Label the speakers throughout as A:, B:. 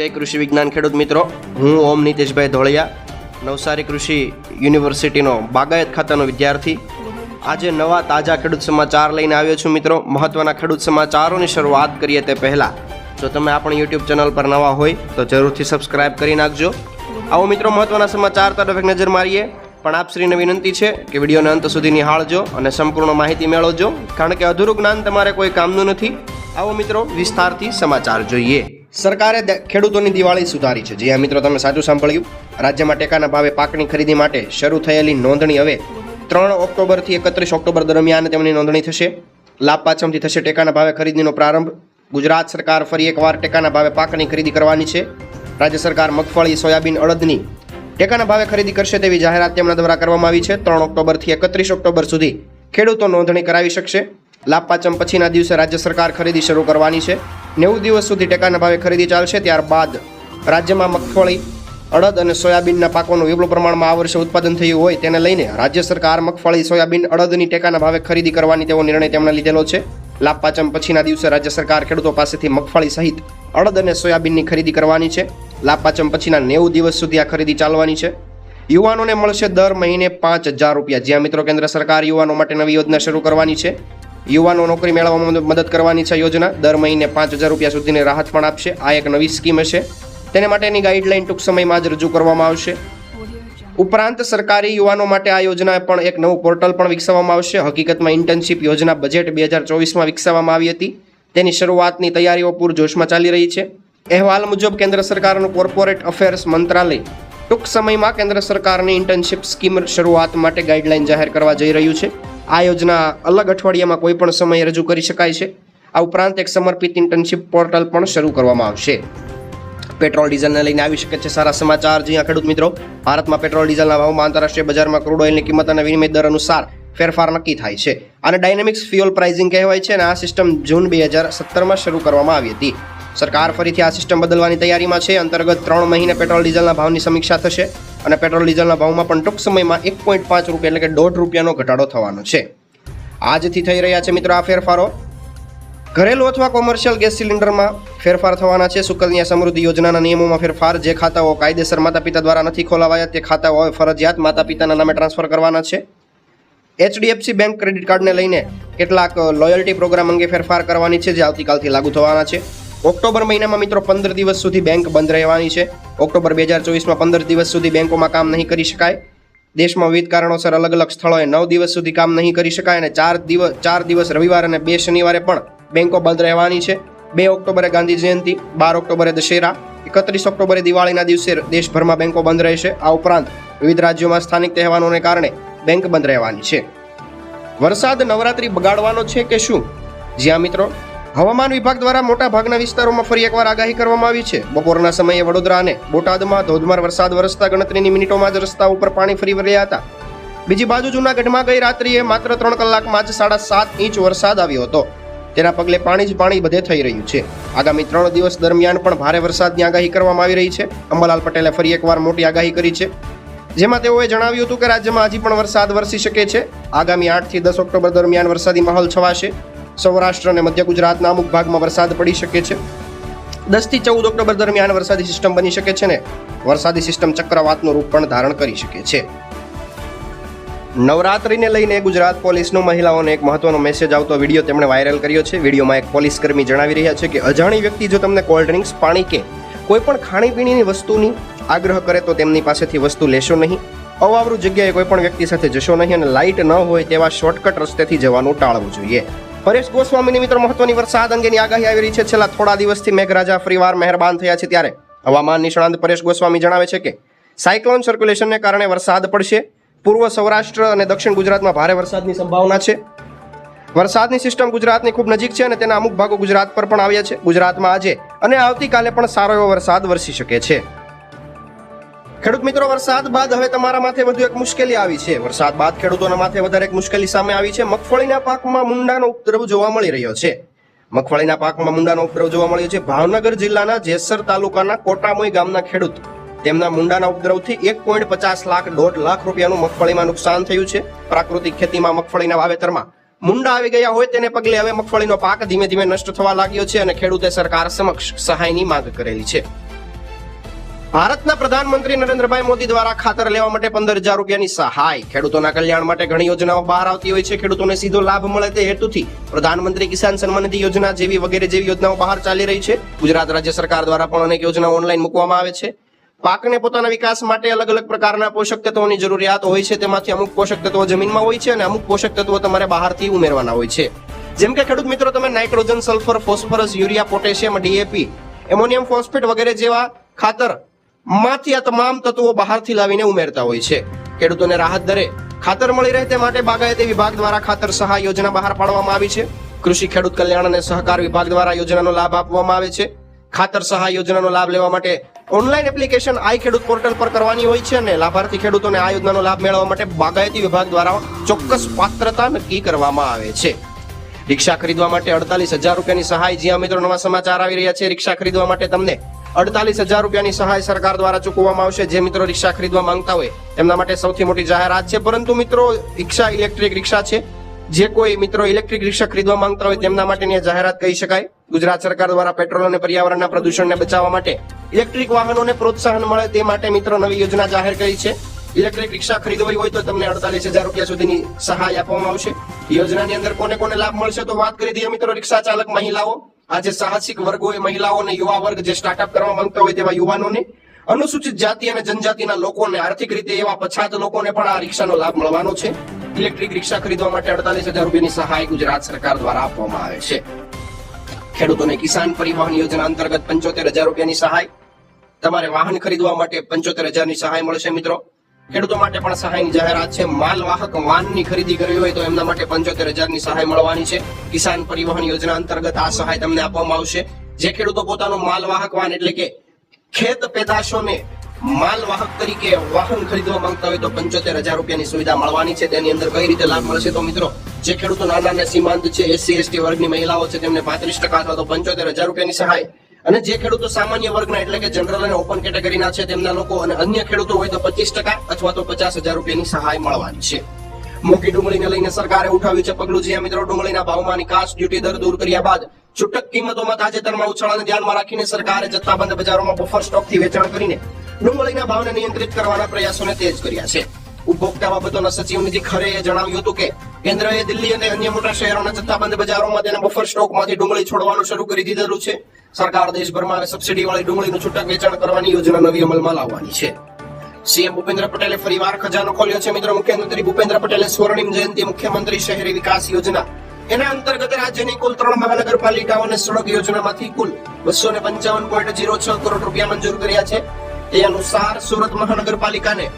A: જય કૃષિ વિજ્ઞાન ખેડૂત મિત્રો. હું ઓમ નીતેશભાઈ ધોળિયા, નવસારી કૃષિ યુનિવર્સિટીનો બાગાયત ખાતાનો વિદ્યાર્થી. આજે નવા તાજા ખેડૂત સમાચાર લઈને આવ્યો છું મિત્રો. મહત્વના ખેડૂત સમાચારોની શરૂઆત કરીએ તે પહેલાં. જો તમે આપણી યુટ્યુબ ચેનલ પર નવા હોય, તો જરૂરથી સબસ્ક્રાઇબ કરી નાખજો. આવો મિત્રો મહત્વના સમાચાર તરફ એક નજર મારીએ, પણ આપશ્રીને વિનંતી છે કે વિડીયોને અંત સુધી નિહાળજો અને સંપૂર્ણ માહિતી મેળવજો, કારણ કે અધૂરું જ્ઞાન તમારે કોઈ કામનું નથી. આવો મિત્રો વિસ્તારથી સમાચાર જોઈએ. સરકારે ખેડૂતોની દિવાળી સુધારી છે. જી મિત્રો, તમે સાચું સાંભળ્યું. રાજ્યમાં ટેકાના ભાવે પાકની ખરીદી માટે શરૂ થયેલી નોંધણી હવે ત્રણ ઓક્ટોબરથી એકત્રીસ ઓક્ટોબર દરમિયાન તેમની નોંધણી થશે. લાભ પાછમથી થશે ટેકાના ભાવે ખરીદીનો પ્રારંભ. ગુજરાત સરકાર ફરી એકવાર ટેકાના ભાવે પાકની ખરીદી કરવાની છે. રાજ્ય સરકાર મગફળી, સોયાબીન, અડદની ટેકાના ભાવે ખરીદી કરશે તેવી જાહેરાત તેમના દ્વારા કરવામાં આવી છે. ત્રણ ઓક્ટોબરથી એકત્રીસ ઓક્ટોબર સુધી ખેડૂતો નોંધણી કરાવી શકશે. લાભ પાચમ પછીના દિવસે રાજ્ય સરકાર ખરીદી શરૂ કરવાની છે. નેવું દિવસ સુધી ટેકાના ભાવે ખરીદી ચાલશે, ત્યારબાદ રાજ્યમાં મગફળી, અડદ અને સોયાબીનના પાકોનું વિપુલ પ્રમાણમાં આ વર્ષે ઉત્પાદન થયું હોય તેને લઈને રાજ્ય સરકાર મગફળી, સોયાબીન, અડદની ટેકાના ભાવે ખરીદી કરવાની તેવો નિર્ણય તેમણે લીધેલો છે. લાભ પાચમ પછીના દિવસે રાજ્ય સરકાર ખેડૂતો પાસેથી મગફળી સહિત અડદ અને સોયાબીનની ખરીદી કરવાની છે. લાભ પાચમ પછીના નેવું દિવસ સુધી આ ખરીદી ચાલવાની છે. યુવાનોને મળશે દર મહિને પાંચ હજાર રૂપિયા. જ્યાં મિત્રો, કેન્દ્ર સરકાર યુવાનો માટે નવી યોજના શરૂ કરવાની છે. યુવાનો નોકરી મેળવવામાં મદદ- કરવાની છે યોજના. દર મહિને પાંચ હજાર રૂપિયા સુધીની રાહત પણ આપશે. આ એક નવી સ્કીમ હશે. તેને માટેની ગાઈડલાઈન ટૂંક સમયમાં જ રજૂ કરવામાં આવશે. ઉપરાંત સરકારી યુવાનો માટે આ યોજના પણ એક નવું પોર્ટલ પણ વિકસાવવામાં આવશે. હકીકતમાં ઇન્ટર્નશીપ યોજના બજેટ બે હજાર ચોવીસમાં વિકસાવવામાં આવી હતી. તેની શરૂઆતની તૈયારીઓ પૂરજોશમાં ચાલી રહી છે. અહેવાલ મુજબ કેન્દ્ર સરકારનું કોર્પોરેટ અફેર્સ મંત્રાલય ટૂંક સમયમાં કેન્દ્ર સરકારની ઇન્ટર્નશીપ સ્કીમ શરૂઆત માટે ગાઈડલાઇન જાહેર કરવા જઈ રહ્યું છે. આ યોજના અલગ અઠવાડિયામાં કોઈ પણ સમયે રજૂ કરી શકાય છે. આ ઉપરાંત એક સમર્પિત ઇન્ટર્નશીપ પોર્ટલ પણ શરૂ કરવામાં આવશે. પેટ્રોલ ડીઝલને લઈને આવી શકે છે સારા સમાચાર. જ્યાં ખેડૂત મિત્રો, ભારતમાં પેટ્રોલ ડીઝલના ભાવમાં આંતરરાષ્ટ્રીય બજારમાં ક્રૂડ ઓઇલની કિંમત અને વિનિમય દર અનુસાર ફેરફાર નક્કી થાય છે. આને ડાયનેમિક્સ ફ્યુઅલ પ્રાઇઝિંગ કહેવાય છે અને આ સિસ્ટમ જૂન બે હજાર સત્તરમાં શરૂ કરવામાં આવી હતી. સરકાર ફરીથી આ સિસ્ટમ બદલવાની તૈયારીમાં છે. અંતર્ગત ત્રણ મહિને પેટ્રોલ ડીઝલના ભાવની સમીક્ષા થશે અને પેટ્રોલ ડીઝલના ભાવમાં પણ ટૂંક સમયમાં એક પોઈન્ટ પાંચ રૂપિયા એટલે કે દોઢ રૂપિયાનો ઘટાડો થવાનો છે. આજથી થઈ રહ્યા છે મિત્રો આ ફેરફારો. ઘરેલું અથવા કોમર્શિયલ ગેસ સિલિન્ડરમાં ફેરફાર થવાના છે. સુકન્યા સમૃદ્ધિ યોજનાના નિયમોમાં ફેરફાર જે ખાતાઓ કાયદેસર માતા પિતા દ્વારા નથી ખોલાવાયા તે ખાતાઓ હવે ફરજિયાત માતા પિતાના નામે ટ્રાન્સફર કરવાના છે. એચડીએફસી બેંક ક્રેડિટ કાર્ડને લઈને કેટલાક લોયલ્ટી પ્રોગ્રામ અંગે ફેરફાર કરવાની છે જે આવતીકાલથી લાગુ થવાના છે. ઓક્ટોબર મહિનામાં મિત્રો પંદર દિવસ સુધી બેંક બંધ રહેવાની છે. ઓક્ટોબર બે હજાર ચોવીસમાં પંદર દિવસ સુધી બેંકોમાં કામ નહીં કરી શકાય. દેશમાં વિવિધ કારણોસર અલગ અલગ સ્થળોએ નવ દિવસ સુધી કામ નહીં કરી શકાય અને ચાર દિવસ ચાર દિવસ રવિવાર અને બે શનિવારે પણ બેંકો બંધ રહેવાની છે. બે ઓક્ટોબરે ગાંધી જયંતિ, બાર ઓક્ટોબરે દશેરા, એકત્રીસ ઓક્ટોબરે દિવાળીના દિવસે દેશભરમાં બેંકો બંધ રહેશે. આ ઉપરાંત વિવિધ રાજ્યોમાં સ્થાનિક તહેવારોને કારણે બેંક બંધ રહેવાની છે. વરસાદ નવરાત્રી બગાડવાનો છે કે શું? જ્યાં મિત્રો હવામાન વિભાગ દ્વારા મોટા ભાગના વિસ્તારોમાં ફરી એકવાર આગાહી કરવામાં આવી છે. બપોરના સમયે વડોદરા અને બોટાદમાં ધોધમાર વરસાદ વરસતા ગણતરીની મિનિટોમાં જ રસ્તા ઉપર પાણી ફરી વળ્યા હતા. બીજી બાજુ જૂનાગઢમાં ગઈ રાત્રિએ માત્ર ત્રણ કલાકમાં જ સાડા સાત ઇંચ વરસાદ આવ્યો હતો. તેના પગલે પાણી જ પાણી બધે થઈ રહ્યું છે. આગામી ત્રણ દિવસ દરમિયાન પણ ભારે વરસાદની આગાહી કરવામાં આવી રહી છે. અંબાલાલ પટેલે ફરી એકવાર મોટી આગાહી કરી છે. જેમાં તેઓએ જણાવ્યું હતું કે રાજ્યમાં હજી પણ વરસાદ વરસી શકે છે. આગામી આઠથી દસ ઓક્ટોબર દરમિયાન વરસાદી માહોલ છવાશે. સૌરાષ્ટ્ર અને મધ્ય ગુજરાતના અમુક ભાગમાં વરસાદ પડી શકે છે. દસથી ચૌદ ઓક્ટોબર દરમિયાન વરસાદી સિસ્ટમ બની શકે છે ને વરસાદી સિસ્ટમ ચક્રવાતનું રૂપ પણ ધારણ કરી શકે છે. નવરાત્રીને લઈને ગુજરાત પોલીસનો મહિલાઓને એક મહત્વનો મેસેજ આવતો વીડિયો તેમણે વાયરલ કર્યો છે. વિડીયોમાં એક પોલીસ કર્મી જણાવી રહ્યા છે કે અજાણી વ્યક્તિ જો તમને કોલ્ડ ડ્રિંક્સ પાણી કે કોઈ પણ ખાણીપીણીની વસ્તુની આગ્રહ કરે તો તેમની પાસેથી વસ્તુ લેશો નહીં. અવાવરું જગ્યાએ કોઈપણ વ્યક્તિ સાથે જશો નહીં અને લાઇટ ન હોય તેવા શોર્ટકટ રસ્તેથી જવાનું ટાળવું જોઈએ. પરેશ ગોસ્વામીની મિત્રો મહત્વની વરસાદ અંગેની આગાહી આવી રહી છે. છેલ્લા થોડા દિવસથી મેઘરાજા ફરીવાર મહેરબાન થયા છે ત્યારે. હવામાન નિષ્ણાંત પરેશ ગોસ્વામી જણાવે છે કે, સાયક્લોન સર્ક્યુલેશનને કારણે વરસાદ પડશે. પૂર્વ સૌરાષ્ટ્ર અને દક્ષિણ ગુજરાતમાં ભારે વરસાદની સંભાવના છે. વરસાદની સિસ્ટમ ગુજરાતની ખૂબ નજીક છે અને તેના અમુક ભાગો ગુજરાત પર પણ આવ્યા છે. ગુજરાતમાં આજે અને આવતીકાલે પણ સારો એવો વરસાદ વરસી શકે છે. ખેડૂત મિત્રો, વરસાદ બાદ હવે તમારા માથે વધુ એક મુશ્કેલી આવી છે. વરસાદ બાદ ખેડૂતોના માથે વધારે એક મુશ્કેલી સામે આવી છે. મગફળીના પાકમાં મુંડાનો ઉપદ્રવ જોવા મળી રહ્યો છે. મગફળીના પાકમાં મુંડાનો ઉપદ્રવ જોવા મળ્યો છે. ભાવનગર જિલ્લાના જેસર તાલુકાના કોટામોઈ ગામના ખેડૂત. તેમના મુંડાના ઉપદ્રવથી એક પોઈન્ટ પચાસ લાખ દોઢ લાખ રૂપિયાનું મગફળીમાં નુકસાન થયું છે. પ્રાકૃતિક ખેતીમાં મગફળીના વાવેતરમાં મુંડા આવી ગયા હોય તેને પગલે હવે મગફળીનો પાક ધીમે ધીમે નષ્ટ થવા લાગ્યો છે અને ખેડૂતે સરકાર સમક્ષ સહાયની માંગ કરેલી છે. ભારતના પ્રધાનમંત્રી નરેન્દ્રભાઈ મોદી દ્વારા ખાતર લેવા માટે પંદર હજાર રૂપિયાની સહાય. ખેડૂતોના કલ્યાણ માટે ઘણી યોજનાઓ બહાર આવતી હોય છે. ખેડૂતોને સીધો લાભ મળે તે હેતુથી પ્રધાનમંત્રી કિસાન સન્માન નિધિ યોજના જેવી વગેરે જેવી યોજનાઓ બહાર ચાલી રહી છે. ગુજરાત રાજ્ય સરકાર દ્વારા પણ અનેક યોજનાઓ ઓનલાઈન મૂકવામાં આવે છે. પાકને પોતાના વિકાસ માટે અલગ અલગ પ્રકારના પોષક તત્વોની જરૂરિયાત હોય છે. તેમાંથી અમુક પોષક તત્વો જમીનમાં હોય છે અને અમુક પોષક તત્વો તમારે બહારથી ઉમેરવાના હોય છે. જેમ કે ખેડૂત મિત્રો, તમે nitrogen, sulphur, phosphorus, urea, potassium, DAP, ammonium phosphate વગેરે જેવા ખાતર માંથી આ તમામ તત્વો બહારથી લાવીને ઉમેરતા હોય છે. ખેડૂતોને રાહત દરે ખાતર મળી રહે તે માટે બાગાયતી વિભાગ દ્વારા ખાતર સહાય યોજના બહાર પાડવામાં આવી છે. કૃષિ, ખેડૂત કલ્યાણ અને સહકાર વિભાગ દ્વારા યોજનાનો લાભ આપવામાં આવે છે. ખાતર સહાય યોજનાનો લાભ લેવા માટે ઓનલાઈન એપ્લિકેશન આઈ ખેડૂત પોર્ટલ પર કરવાની હોય છે અને લાભાર્થી ખેડૂતોને આ યોજનાનો લાભ મેળવવા માટે બાગાયતી વિભાગ દ્વારા ચોક્કસ પાત્રતા નક્કી કરવામાં આવે છે. રિક્ષા ખરીદવા માટે અડતાલીસ હજાર રૂપિયાની સહાય, જ્યાં મિત્રો, નવા સમાચાર આવી રહ્યા છે. રિક્ષા ખરીદવા માટે તમને અડતાલીસ હજાર રૂપિયાની સહાય સરકાર દ્વારા ચૂકવવામાં આવશે. જે મિત્રો રિક્ષા ખરીદવા માંગતા હોય તેમના માટે સૌથી મોટી જાહેરાત છે. પરંતુ મિત્રો, રિક્ષા ઇલેક્ટ્રિક રિક્ષા છે. જે કોઈ મિત્રો ઇલેક્ટ્રિક રિક્ષા ખરીદવા માંગતા હોય તેમના માટેની જાહેરાત કહી શકાય. ગુજરાત સરકાર દ્વારા પેટ્રોલ અને પર્યાવરણના પ્રદૂષણને બચાવવા માટે ઇલેક્ટ્રિક વાહનોને પ્રોત્સાહન મળે તે માટે મિત્રો નવી યોજના જાહેર કરી છે. ઇલેક્ટ્રિક રિક્ષા ખરીદવી હોય તો તમને અડતાલીસ હજાર રૂપિયા સુધીની સહાય આપવામાં આવશે. યોજનાની અંદર કોને કોને લાભ મળશે તો વાત કરી દઈએ મિત્રો રિક્ષા ચાલક મહિલાઓ. આજે સાહસિક વર્ગો એ મહિલાઓ અને યુવા વર્ગ જે સ્ટાર્ટઅપ કરવા માંગતા હોય તેવા યુવાનોને, અનુસૂચિત જાતિ અને જનજાતિના લોકોને આર્થિક રીતે એવા પછાત લોકોને પણ આ રિક્ષાનો લાભ મળવાનો છે. ઇલેક્ટ્રિક રિક્ષા ખરીદવા માટે અડતાલીસ હજાર રૂપિયાની સહાય ગુજરાત સરકાર દ્વારા આપવામાં આવે છે. ખેડૂતોને કિસાન પરિવહન યોજના અંતર્ગત પંચોતેર હજાર રૂપિયાની સહાય. તમારે વાહન ખરીદવા માટે પંચોતેર હજારની સહાય મળશે મિત્રો. ખેડૂતો માટે પણ સહાયની જાહેરાત છે. માલવાહક વાનની ખરીદી કરવી હોય તો એમના માટે પંચોતેર હજારની સહાય મળવાની છે. કિસાન પરિવહન યોજના અંતર્ગત આ સહાય તમને આપવામાં આવશે. જે ખેડૂતો પોતાનું માલવાહક વાહન એટલે કે ખેત પેદાશોને માલવાહક તરીકે વાહન ખરીદવા માંગતા હોય તો પંચોતેર હજાર રૂપિયાની સુવિધા મળવાની છે. તેની અંદર કઈ રીતે લાભ મળશે તો મિત્રો, જે ખેડૂતો નાના અને સીમાંત છે, એસસી, એસટી વર્ગની મહિલાઓ છે, તેમને પાંત્રીસ ટકા અથવા તો પંચોતેર હજાર રૂપિયાની સહાય અને જે ખેડૂતો સામાન્ય વર્ગના એટલે કે જનરલ અને ઓપન કેટેગરીના છે, તેમના લોકો અને અન્ય ખેડૂતો હોય તો પચીસ ટકા અથવા તો પચાસ હજાર રૂપિયાની સહાય મળવાની છે. મોટી ડુંગળીને લઈને સરકારે ઉઠાવ્યું છે પગલું. જ્યાં મિત્રો, ડુંગળીના ભાવમાં નિકાસ ડ્યુટી દર દૂર કર્યા બાદ છૂટક કિંમતોમાં તાજેતરમાં ઉછાળાને ધ્યાનમાં રાખીને સરકારે જથ્થાબંધ બજારોમાં બફર સ્ટોકથી વેચાણ કરીને ડુંગળીના ભાવને નિયંત્રિત કરવાના પ્રયાસોને તેજ કર્યા છે. ઉપભોક્તા બાબતોના સચિવ ખરેએ જણાવ્યું હતું કે, કેન્દ્રએ દિલ્હી અને અન્ય મોટા શહેરોના જથ્થાબંધ બજારોમાં તેના બફર સ્ટોકમાંથી ડુંગળી છોડવાનું શરૂ કરી દીધેલું છે. સરકાર દેશભરમાં સબસિડી વાળી ડુંગળીનું છૂટક વેચાણ કરવાની યોજના નવી અમલમાં લાવવાની છે. સીએમ ભૂપેન્દ્ર પટેલે ફરીવાર ખજાનો ખોલ્યો છે. મિત્રો, મુખ્યમંત્રી ભૂપેન્દ્ર પટેલે સ્વર્ણિમ જયંતિ મુખ્યમંત્રી શહેરી વિકાસ યોજના. એના અંતર્ગત રાજ્યની કુલ ત્રણ મહાનગરપાલિકાઓ અને સડક યોજનામાંથી કુલ બસો ને પંચાવન પોઈન્ટ જીરો છ કરોડ રૂપિયા મંજૂર કર્યા છે. તે અનુસાર સુરત મહાનગરપાલિકાને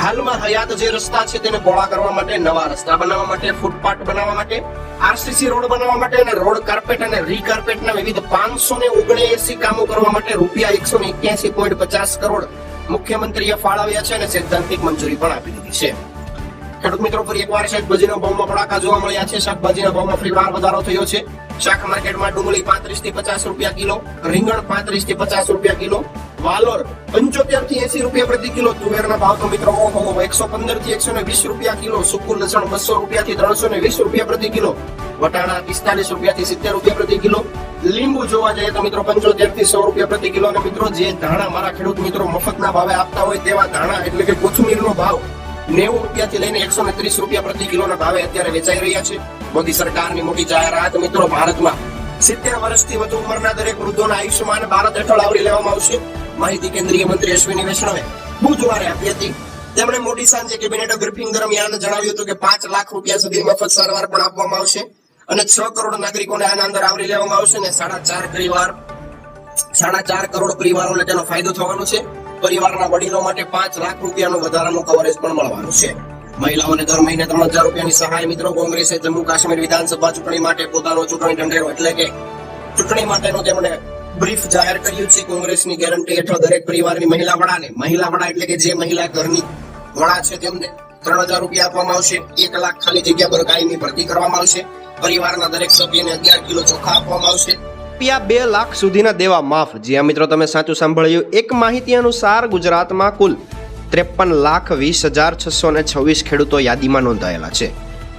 A: હાલમાં હયાત જે રસ્તા છે તેને પહોળા કરવા માટે, નવા રસ્તા બનાવવા માટે, ફૂટપાથ બનાવવા માટે, આરસીસી રોડ બનાવવા માટે અને રોડ કાર્પેટ અને રીકાર્પેટના વિવિધ પાંચસો ને ઓગણએસી કામો કરવા માટે રૂપિયા એકસો ને એક્યાસી પોઈન્ટ પચાસ કરોડ મુખ્યમંત્રીએ ફાળવ્યા છે અને સૈદ્ધાંતિક મંજૂરી પણ આપી દીધી છે. ખેડૂત મિત્રો, ફરી એકવાર શાકભાજીના ભાવમાં પડાકા જોવા મળ્યા છે. શાકભાજીના ભાવમાં ફરીવાર વધારો થયો છે. શાક માર્કેટમાં ડુંગળી પાંત્રીસથી પચાસ રૂપિયા કિલો, રીંગણ પાંત્રીસથી પચાસ રૂપિયા કિલો, વાલોર પંચોતેરથી એસી રૂપિયા પ્રતિ કિલો, તુવેરના ભાવ તો મિત્રો ઓહો એકસો પંદરથી એકસો ને વીસ રૂપિયા કિલો સુકું લસણ બસો રૂપિયા થી ત્રણસો ને વીસ રૂપિયા પ્રતિ કિલો, વટાણા પિસ્તાલીસ રૂપિયા થી સિત્તેર રૂપિયા પ્રતિ કિલો, લીંબુ જોવા જઈએ તો મિત્રો પંચોતેરથી સો રૂપિયા પ્રતિ કિલો. અને મિત્રો, જે ધાણા મારા ખેડૂત મિત્રો મફતના ભાવે આપતા હોય તેવા ધાણા એટલે કે કોથમીરનો ભાવ નેવું રૂપિયાથી લઈને એકસો ને ત્રીસ રૂપિયા પ્રતિ કિલોના ભાવે અત્યારે વેચાઈ રહ્યા છે. મોદી સરકારની મોટી જાહેરાત, મિત્રો, ભારતમાં સિત્તેર વર્ષથી વધુ ઉંમરના દરેક વૃદ્ધોના આયુષ્યમાન ભારત હેઠળ આવરી લેવામાં આવશે. માહિતી કેન્દ્રીય મંત્રી અશ્વિની વૈષ્ણવે બુધવારે આપી હતી. તેમણે મોટી સાંજે કેબિનેટ બ્રીફિંગ દરમિયાન જણાવ્યું હતું કે પાંચ લાખ રૂપિયા સુધી મફત સારવાર પણ આપવામાં આવશે અને છ કરોડ નાગરિકોને આના અંદર આવરી લેવામાં આવશે અને સાડા ચાર પરિવાર, સાડા ચાર કરોડ પરિવારોને તેનો ફાયદો થવાનો છે. પરિવારના વડીલો માટે પાંચ લાખ રૂપિયાનું વધારાનું કવરેજ પણ મળવાનું છે. મહિલાઓને દર મહિને ત્રણ હજાર રૂપિયાની સહાય મિત્રો કોંગ્રેસે જમ્મુ કાશ્મીર વિધાનસભા ચૂંટણી માટે પોતાનો ચૂંટણી ઢંઢેરો એટલે કે ચૂંટણી માટેનો તેમણે બ્રીફ જાહેર કર્યું છે કોંગ્રેસની ગેરંટી હેઠળ દરેક પરિવારની મહિલા વડાને. મહિલા વડા એટલે કે જે મહિલા ઘરની વડા છે તેમને ત્રણ હજાર રૂપિયા આપવામાં આવશે. એક લાખ ખાલી જગ્યા પર કાયમી ભરતી કરવામાં આવશે. પરિવારના દરેક સભ્યને અગિયાર કિલો ચોખા આપવામાં આવશે. રૂપિયા બે લાખ સુધીના દેવા માફ. જ્યાં મિત્રો, તમે સાચું સાંભળ્યું. એક માહિતી અનુસાર ગુજરાતમાં કુલ ત્રેપન લાખ વીસ હજાર છસો ને છવ્વીસ ખેડૂતો યાદીમાં નોંધાયેલા છે.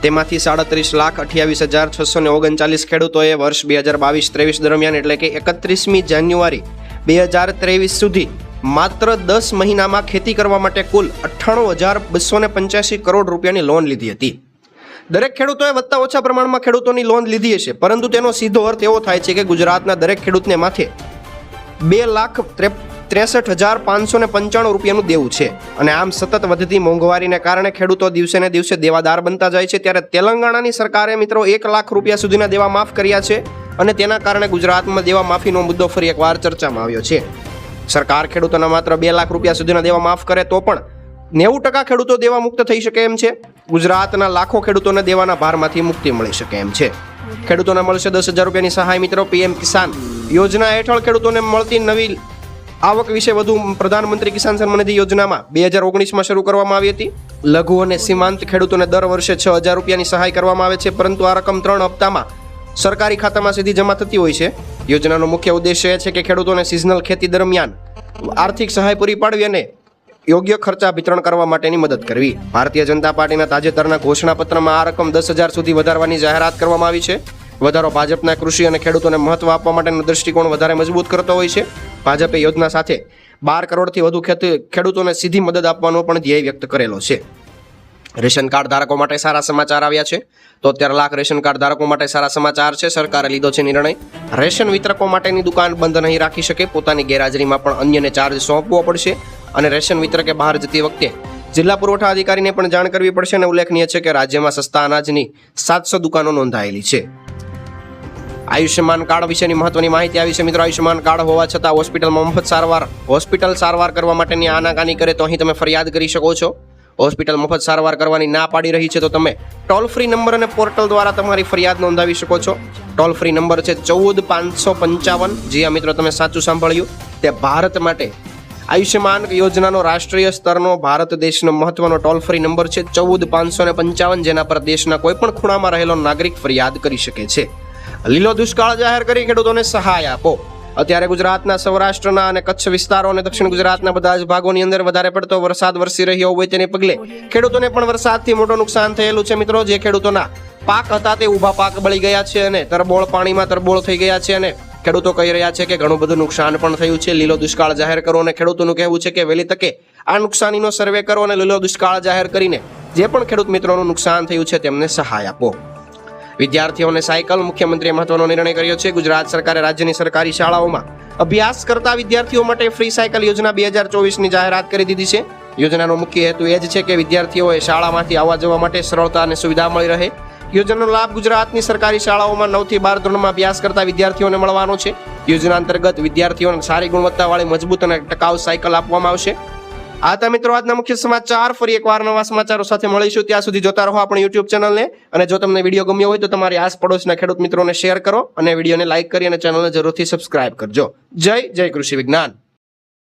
A: તેમાંથી સાડત્રીસ લાખ અઠ્યાવીસ હજાર છસો ને ઓગણચાલીસ ખેડૂતોએ વર્ષ બે હજાર બાવીસ ત્રેવીસ દરમિયાન એટલે કે એકત્રીસમી જાન્યુઆરી બે હજાર ત્રેવીસ સુધી માત્ર દસ મહિનામાં ખેતી કરવા માટે કુલ અઠ્ઠાણું હજાર બસો ને પંચ્યાસી કરોડ રૂપિયાની લોન લીધી હતી. દરેક ખેડૂતોએ વધતા ઓછા પ્રમાણમાં ખેડૂતોની લોન લીધી હશે, પરંતુ તેનો સીધો અર્થ એવો થાય છે કે ગુજરાતના દરેક ખેડૂતને માથે બે લાખ ત્રે- ત્રેસઠ હજાર પાંચસો ને પંચાણું રૂપિયાનું દેવું છે. અને આમ સતત વધતી મોંઘવારીને કારણે ખેડૂતો દિવસે ને દિવસે દેવાદાર બનતા જાય છે. ત્યારે તેલંગાણાની સરકારે મિત્રો એક લાખ રૂપિયા સુધીના દેવા માફ કર્યા છે અને તેના કારણે ગુજરાતમાં દેવા માફીનો મુદ્દો ફરી એકવાર ચર્ચામાં આવ્યો છે. સરકાર ખેડૂતોના માત્ર બે લાખ રૂપિયા સુધીના દેવા માફ કરે તો પણ નેવું ટકા ખેડૂતો દેવા મુક્ત થઈ શકે એમ છે. ગુજરાતના લાખો ખેડૂતોને દેવાના ભારમાંથી મુક્તિ મળી શકે એમ છે. ખેડૂતોને મળશે દસ હજાર રૂપિયાની સહાય મિત્રો, પીએમ કિસાન યોજના હેઠળ ખેડૂતોને મળતી નવી આવક વિશે વધુ પ્રધાનમંત્રી કિસાન સન્માન નિધિ યોજનામાં બે હજાર ઓગણીસમાં શરૂ કરવામાં આવી હતી. લઘુ અને સીમાંત ખેડૂતોને દર વર્ષે છ હજાર રૂપિયાની સહાય કરવામાં આવે છે, પરંતુ આ રકમ ત્રણ હપ્તામાં સરકારી ખાતામાં સીધી જમા થતી હોય છે. યોજનાનો મુખ્ય ઉદ્દેશ્ય એ છે કે ખેડૂતોને સિઝનલ ખેતી દરમિયાન આર્થિક સહાય પૂરી પાડવી અને યોગ્ય ખર્ચા વિતરણ કરવા માટેની મદદ કરવી. ભારતીય જનતા પાર્ટીના તાજેતરના ઘોષણાપત્રમાં આ રકમ દસ હજાર સુધી વધારવાની જાહેરાત કરવામાં આવી છે. વધારો ભાજપના કૃષિ અને ખેડૂતોને મહત્વ આપવા માટેનો દૃષ્ટિકોણ વધારે મજબૂત કરતો હોય છે. ભાજપે યોજના સાથે બાર કરોડથી વધુ ખેડૂતોને સીધી મદદ આપવાનો પણ ધ્યેય વ્યક્ત કરેલો છે. રેશન કાર્ડ ધારકો માટે સારા સમાચાર આવ્યા છે. તો અત્યારે લાખ રેશન કાર્ડ ધારકો માટે સારા સમાચાર છે. સરકારે લીધો છે નિર્ણય. રેશન વિતરકો માટેની દુકાન બંધ નહીં રાખી શકે. પોતાની ગેરહાજરીમાં પણ અન્યને ચાર્જ સોંપવો પડશે. અને રેશન વિતરકે બહાર જતી વખતે જિલ્લા પુરવઠા અધિકારીને પણ જાણ કરવી પડશે અને ઉલ્લેખનીય છે કે રાજ્યમાં સસ્તા અનાજની સાતસો દુકાનો નોંધાયેલી છે. આયુષ્યમાન કાર્ડ વિશેની મહત્વની માહિતી આવી છે મિત્રો. આયુષ્યમાન કાર્ડ હોવા છતાં હોસ્પિટલમાં મફત સારવાર, હોસ્પિટલ સારવાર કરવા માટેની આનાકાની કરે તો અહીં તમે ફરિયાદ કરી શકો છો. હોસ્પિટલ મફત સારવાર કરવાની ના પાડી રહી છે તો તમે ટોલ ફ્રી નંબર અને પોર્ટલ દ્વારા તમારી ફરિયાદ નોંધાવી શકો છો. ટોલ ફ્રી નંબર છે ચૌદ પાંચસો પંચાવન. જી આ મિત્રો, તમે સાચું સાંભળ્યું. તે ભારત માટે આયુષ્યમાન યોજનાનો રાષ્ટ્રીય સ્તરનો ભારત દેશનો મહત્વનો ટોલ ફ્રી નંબર છે. ચૌદ પાંચસો ને પંચાવન જેના પર દેશના કોઈપણ ખૂણામાં રહેલો નાગરિક ફરિયાદ કરી શકે છે. લીલો દુષ્કાળ જાહેર કરી ખેડૂતોને સહાય આપો. અત્યારે ગુજરાતના સૌરાષ્ટ્રના અને કચ્છ વિસ્તારો અને દક્ષિણ ગુજરાતના બધા જ ભાગોની અંદર વધારે પડતો વરસાદ વરસી રહ્યો હોય તેને પગલે ખેડૂતોને પણ વરસાદથી મોટું નુકસાન થયેલું છે. મિત્રો, જે ખેડૂતોના પાક હતા તે ઊભા પાક બળી ગયા છે અને તરબોળ પાણીમાં તરબોળ થઈ ગયા છે અને ખેડૂતો કહી રહ્યા છે કે ઘણું બધું નુકસાન પણ થયું છે. લીલો દુષ્કાળ જાહેર કરો અને ખેડૂતોનું કહેવું છે કે વહેલી તકે આ નુકસાનીનો સર્વે કરો અને લીલો દુષ્કાળ જાહેર કરીને જે પણ ખેડૂત મિત્રોનું નુકસાન થયું છે તેમને સહાય આપો. વિદ્યાર્થીઓને સાયકલ મુખ્યમંત્રીએ મહત્વનો નિર્ણય કર્યો છે. ગુજરાત સરકારે રાજ્યની સરકારી શાળાઓમાં અભ્યાસ કરતા વિદ્યાર્થીઓ માટે ફ્રી સાયકલ યોજના બે હજાર ચોવીસની જાહેરાત કરી દીધી છે. યોજનાનો મુખ્ય હેતુ એ જ છે કે વિદ્યાર્થીઓએ શાળામાંથી આવવા જવા માટે સરળતા અને સુવિધા મળી રહે. યોજનાનો લાભ ગુજરાતની સરકારી શાળાઓમાં નવથી બાર ધોરણમાં અભ્યાસ કરતા વિદ્યાર્થીઓને મળવાનો છે. યોજના અંતર્ગત વિદ્યાર્થીઓને સારી ગુણવત્તાવાળી, મજબૂત અને ટકાઉ સાયકલ આપવામાં આવશે. આ હતા મિત્રો આજના મુખ્ય સમાચાર. ફરી એકવાર નવા સમાચારો સાથે મળીશું. ત્યાં સુધી જોતા રહો આપણી યુટ્યુબ ચેનલને. અને જો તમને વીડિયો ગમ્યો હોય તો તમારી આસ પડોશના ખેડૂત મિત્રોને શેર કરો અને વિડીયોને લાઇક કરી અને ચેનલને જરૂરથી સબસ્ક્રાઇબ કરજો. જય જય કૃષિ વિજ્ઞાન.